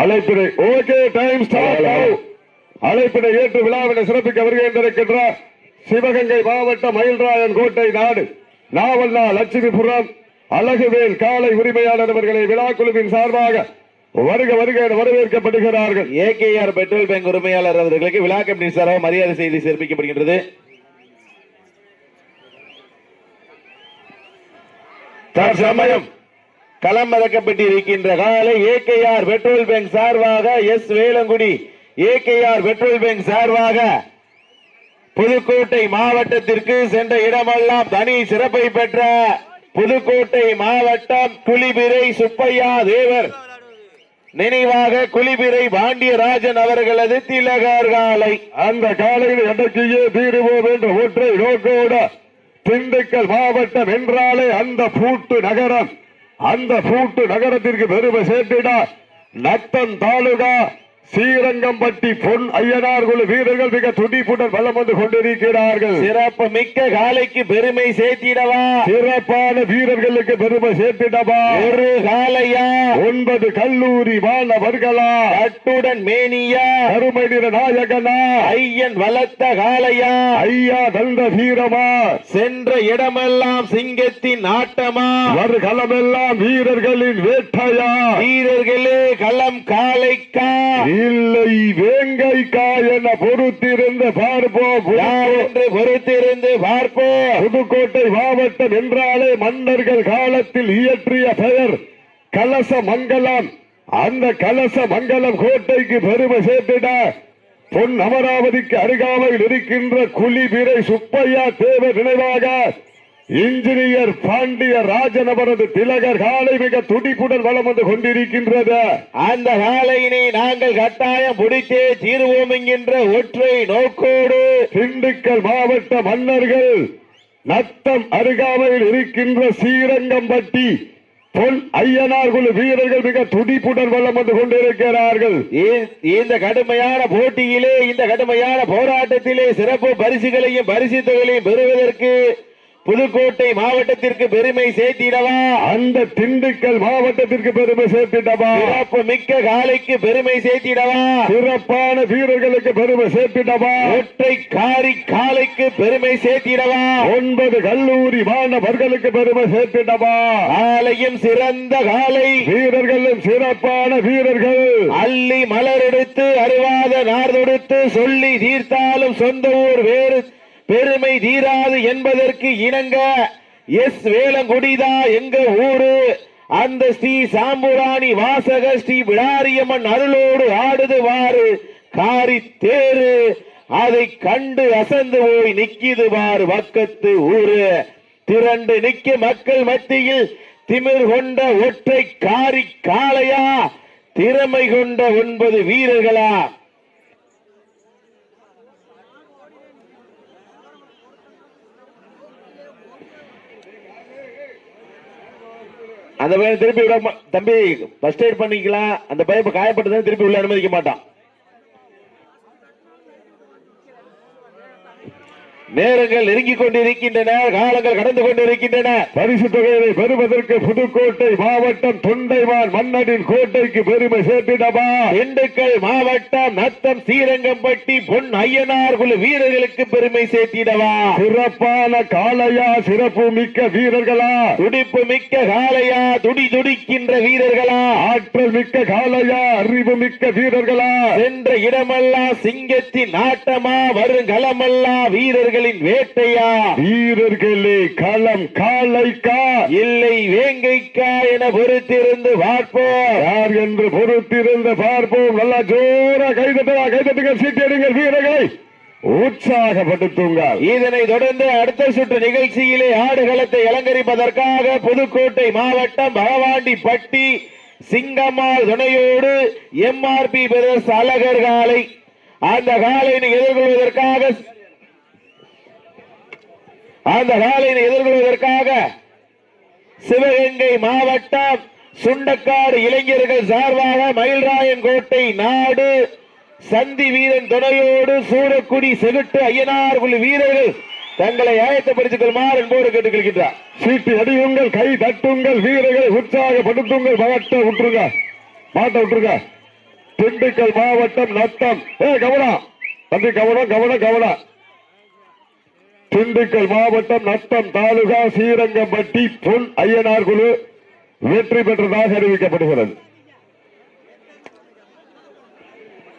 அழைப்பினை okay time start அழைப்பினை ஏற்று விழாவினை சிறப்பிக்க வருகின்றிருக்கின்ற சிவகங்கை மாவட்ட மயில்ராயன் கோட்டை நாடு. நாவல்லா லட்சுமிபுரம் அழகுவேல் காலை உரிமையாளர் அவர்களை விழா குழுவின் சார்பாக வருக வருக வரவேற்கப்படுகிறார்கள். ஏகேஆர் பெட்ரோல் பேங்க் உரிமையாளர் அவர்களுக்கு விழா கமிட்டி சார்பாக மரியாதை செய்தி சிறப்பிக்கப்படுகின்றது தற்சமயம் களம் இருக்கின்ற காலை ஏகேஆர் பெட்ரோல் பேங்க் சார்பாக S Velangudi. AKR petrol bank சார்பாக புதுக்கோட்டை மாவட்டத்திற்கு சென்ற இடமெல்லாம் தனி சிறப்பை பெற்ற புதுக்கோட்டை மாவட்டம் குளிபிரை சுப்பையா தேவர். நினைவாக குளிபிரை பாண்டியராஜன் அவர்களது திலகர் காலை. அந்த காலையில் அடக்கியே தீருவோம் என்ற ஒற்றை நோக்கோட திண்டுக்கல் மாவட்டம் என்றாலே அந்த பூட்டு நகரம். அந்த பூட்டு நகரத்திற்கு பெருமை சேர்த்திட. நத்தம் தாலுகா ஸ்ரீரங்கம்பட்டி பொன் ஐயனார் குழு வீரர்கள் மிக துடிப்புடன் வலம் வந்து கொண்டிருக்கிறார்கள். சிறப்பு மிக்க காலைக்கு பெருமை சேர்த்திடவா? சிறப்பான வீரர்களுக்கு பெருமை சேர்த்திடவா? ஒரு காலையா ஒன்பது கல்லூரி மாணவர்களா? கட்டுடன் மேனியா? அருமை நிற நாயகனா? ஐயன் வளர்த்த காலையா ஐயா தந்த வீரமா? சென்ற இடமெல்லாம் சிங்கத்தின் ஆட்டமா? வருகளமெல்லாம் வீரர்களின் வேட்டையா? வீரர்களே களம் காலைக்கா இல்லை வேங்கைக்கா என பொறுத்திருந்து பார்ப்போம் என்று பொறுத்திருந்து பார்ப்போம் புதுக்கோட்டை மாவட்டம் என்றாலே மன்னர்கள் காலத்தில் இயற்றிய பெயர் கலச மங்கலம். அந்த கலச மங்கலம் கோட்டைக்கு பெருமை சேர்த்திட பொன் அமராவதிக்கு அருகாமையில் இருக்கின்ற குளிபிரை சுப்பையா தேவ நினைவாக இன்ஜினியர் பாண்டிய ராஜன் அவரது திலகர் காலை மிக துடிப்புடன் வலம் வந்து கொண்டிருக்கின்றது. அந்த காலையினை நாங்கள் கட்டாயம் பிடித்தே தீருவோம் என்கின்ற ஒற்றை நோக்கோடு திண்டுக்கல் மாவட்ட மன்னர்கள் நத்தம் அருகாமையில் இருக்கின்ற ஸ்ரீரங்கம்பட்டி பொன் ஐயனார் குழு வீரர்கள் மிக துடிப்புடன் வலம் வந்து கொண்டிருக்கிறார்கள். இந்த கடுமையான போட்டியிலே இந்த கடுமையான போராட்டத்திலே சிறப்பு பரிசுகளையும் பரிசு தொகைகளையும் பெறுவதற்கு புதுக்கோட்டை மாவட்டத்திற்கு பெருமை சேர்த்திடவா? அந்த திண்டுக்கல் மாவட்டத்திற்கு பெருமை சேர்த்திடவா? சிறப்பு மிக்க காலைக்கு பெருமை சேர்த்திடவா? சிறப்பான வீரர்களுக்கு பெருமை சேர்த்திடவா? ஒற்றை காரி காலைக்கு பெருமை சேர்த்திடவா? ஒன்பது கல்லூரி மாணவர்களுக்கு பெருமை சேர்த்திடவா? காலையும் சிறந்த காலை வீரர்களும் சிறப்பான வீரர்கள். அள்ளி மலர் எடுத்து அருவாத நார் தொடுத்து சொல்லி தீர்த்தாலும் சொந்த ஊர் வேறு பெருமை தீராது என்பதற்கு இணங்க எஸ் வேலங்குடிதா எங்க ஊரு? அந்த ஸ்ரீ சாம்புராணி வாசக ஸ்ரீ விடாரியம்மன் அருளோடு ஆடுதுவாறு. காரி தேரு அதை கண்டு அசந்து போய் நிக்கிது வார் பக்கத்து ஊரு. திரண்டு நிக்க மக்கள் மத்தியில் திமிர் கொண்ட ஒற்றை காரி காளையா? திறமை கொண்ட ஒன்பது வீரர்களா? அந்த பையன் திருப்பி விட தம்பி ஃபர்ஸ்ட் எய்ட் பண்ணிக்கலாம். அந்த பையன் இப்ப திருப்பி உள்ள அனுமதிக்க மாட்டான். நேரங்கள் நெருங்கிக் கொண்டிருக்கின்றன காலங்கள் கடந்து கொண்டிருக்கின்றன. பரிசு தொகையை பெறுவதற்கு புதுக்கோட்டை மாவட்டம் தொண்டைவான் மன்னனின் கோட்டைக்கு பெருமை சேர்த்திடவா? திண்டுக்கல் மாவட்டம் நத்தம் ஸ்ரீரங்கம்பட்டி பொன் ஐயனார் குழு வீரர்களுக்கு பெருமை சேர்த்திடவா? சிறப்பான காளையா சிறப்பு மிக்க வீரர்களா? துடிப்பு மிக்க காளையா துடி துடிக்கின்ற வீரர்களா? ஆற்றல் மிக்க காளையா அறிவு மிக்க வீரர்களா? சென்ற இடமெல்லாம் சிங்கத்தின் ஆட்டமா வருங்களமெல்லாம் வீரர்களின் வேட்டையா? வீரர்களே களம் காளைக்கா? இல்லை வேங்கைக்கா என பொறுத்திருந்து பார்ப்போம். யார் என்று பொறுத்திருந்து பார்ப்போம். நல்லா ஜோரா கைதட்டா கைதட்டுங்க சீட்டடிங்கள் வீரர்களை. உற்சாகப்படுத்துங்கள். இதனை தொடர்ந்து அடுத்த சுற்று நிகழ்ச்சியிலே ஆடுகளத்தை அலங்கரிப்பதற்காக புதுக்கோட்டை மாவட்டம் பகவாண்டி பட்டி சிங்கம்மாள் துணையோடு எம்ஆர்பி பிரதர்ஸ் அழகர் காலை. அந்த காலையினை எதிர்கொள்வதற்காக அந்த வேலையை எதிர்கொள்வதற்காக சிவகங்கை மாவட்டம் சுண்டக்காடு இளைஞர்கள் சார்பாக மயில்ராயன் கோட்டை நாடு சந்தி வீரன் துணையோடு சூரக்குடி செகுட்டு ஐயனார் குழு வீரர்கள் தங்களை ஆயத்தப்படுத்திக் கொள்ளுமாறு என்போடு கேட்டுக்கொள்கின்றார். சீட்டு அடியுங்கள் கை தட்டுங்கள் வீரர்களை உற்சாகப்படுத்துங்கள் மாவட்ட விட்டுருங்க மாட்ட விட்டுருங்க. திண்டுக்கல் மாவட்டம் நத்தம். ஏ கவனம். தம்பி கவனம் கவனம் கவனம். திண்டுக்கல் மாவட்டம் நத்தம் தாலுகா ஸ்ரீரங்கம்பட்டி பொன் ஐயனார் குழு வெற்றி பெற்றதாக அறிவிக்கப்படுகிறது.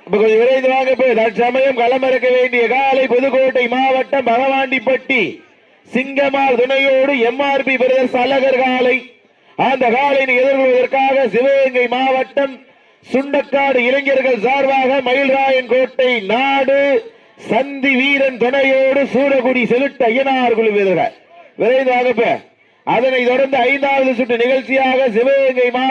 இப்ப கொஞ்சம் விரைந்து வாங்க போய் தற்சமயம் களமிறக்க வேண்டிய காலை புதுக்கோட்டை மாவட்டம் பகவாண்டிப்பட்டி சிங்கமார் துணையோடு எம்ஆர்பி பிரதர் சலகர் காலை. அந்த காலையை எதிர்கொள்வதற்காக சிவகங்கை மாவட்டம் சுண்டக்காடு இளைஞர்கள் சார்பாக மயில்ராயன் கோட்டை நாடு சந்தி வீரன் துணையோடு சூரகுடி செலுத்த ஐயனார் குழு வீரர்கள். விரைந்து அதனை தொடர்ந்து ஐந்தாவது சுற்று நிகழ்ச்சியாக சிவகங்கை மாவட்டம்